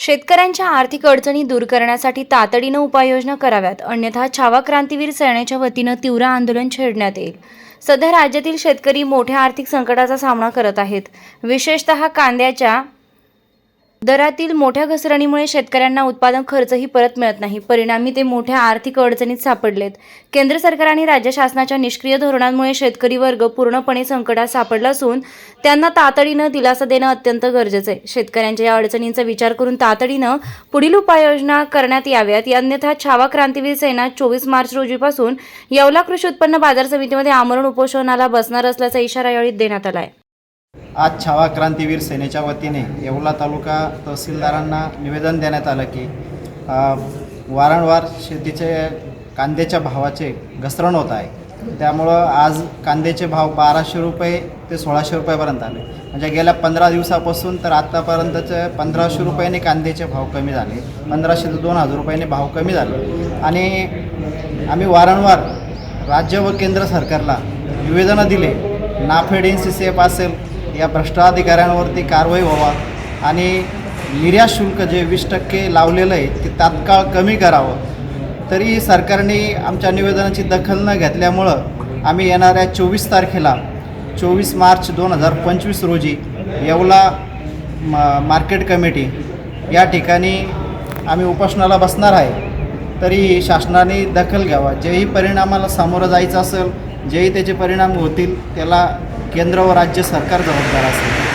शेतकऱ्यांच्या आर्थिक अडचणी दूर करण्यासाठी तातडीनं उपाययोजना कराव्यात. अन्यथा छावा क्रांतीवीर सेनेच्या वतीनं तीव्र आंदोलन छेडण्यात येईल. सध्या राज्यातील शेतकरी मोठ्या आर्थिक संकटाचा सामना करत आहेत. विशेषतः कांद्याच्या दरातील मोठ्या घसरणीमुळे शेतकऱ्यांना उत्पादन खर्चही परत मिळत नाही. परिणामी ते मोठ्या आर्थिक अडचणीत सापडलेत. केंद्र सरकार आणि राज्य शासनाच्या निष्क्रिय धोरणांमुळे शेतकरी वर्ग पूर्णपणे संकटात सापडला असून त्यांना तातडीनं दिलासा देणं अत्यंत गरजेचं आहे. शेतकऱ्यांच्या या अडचणींचा विचार करून तातडीनं पुढील उपाययोजना करण्यात याव्यात. अन्यथा छावा क्रांतीवीर सेना चोवीस मार्च रोजीपासून येवला कृषी उत्पन्न बाजार समितीमध्ये आमरण उपोषणाला बसणार असल्याचा इशारा यावेळी देण्यात आला आहे आज छावा क्रांतीवीर सेनेच्या वतीने येवला तालुका तहसीलदारांना निवेदन देण्यात आलं की वारंवार शेतीचे कांद्याच्या भावाचे घसरण होत आहे. त्यामुळं आज कांद्याचे भाव बाराशे रुपये ते सोळाशे रुपयापर्यंत आले. म्हणजे गेल्या पंधरा दिवसापासून तर आत्तापर्यंतचे पंधराशे रुपयाने कांद्याचे भाव कमी झाले. पंधराशे ते दोन हजार रुपयाने भाव कमी झाले. आणि आम्ही वारंवार राज्य व केंद्र सरकारला निवेदनं दिले NAFED N C C F असेल या भ्रष्ट अधिकाऱ्यांवरती कारवाई व्हावा आणि निर्यात शुल्क जे वीस टक्के लावलेलं आहे ते तात्काळ कमी करावं. तरी सरकारने आमच्या निवेदनाची दखल न घेतल्यामुळं आम्ही येणाऱ्या चोवीस तारखेला चोवीस मार्च दोन हजार पंचवीस रोजी येवला मा मार्केट कमिटी या ठिकाणी आम्ही उपोषणाला बसणार आहे. तरी शासनाने दखल घ्यावा. जेही परिणामाला सामोरं जायचं असेल जेही त्याचे परिणाम होतील त्याला केंद्र व राज्य सरकार जबाबदार असेल.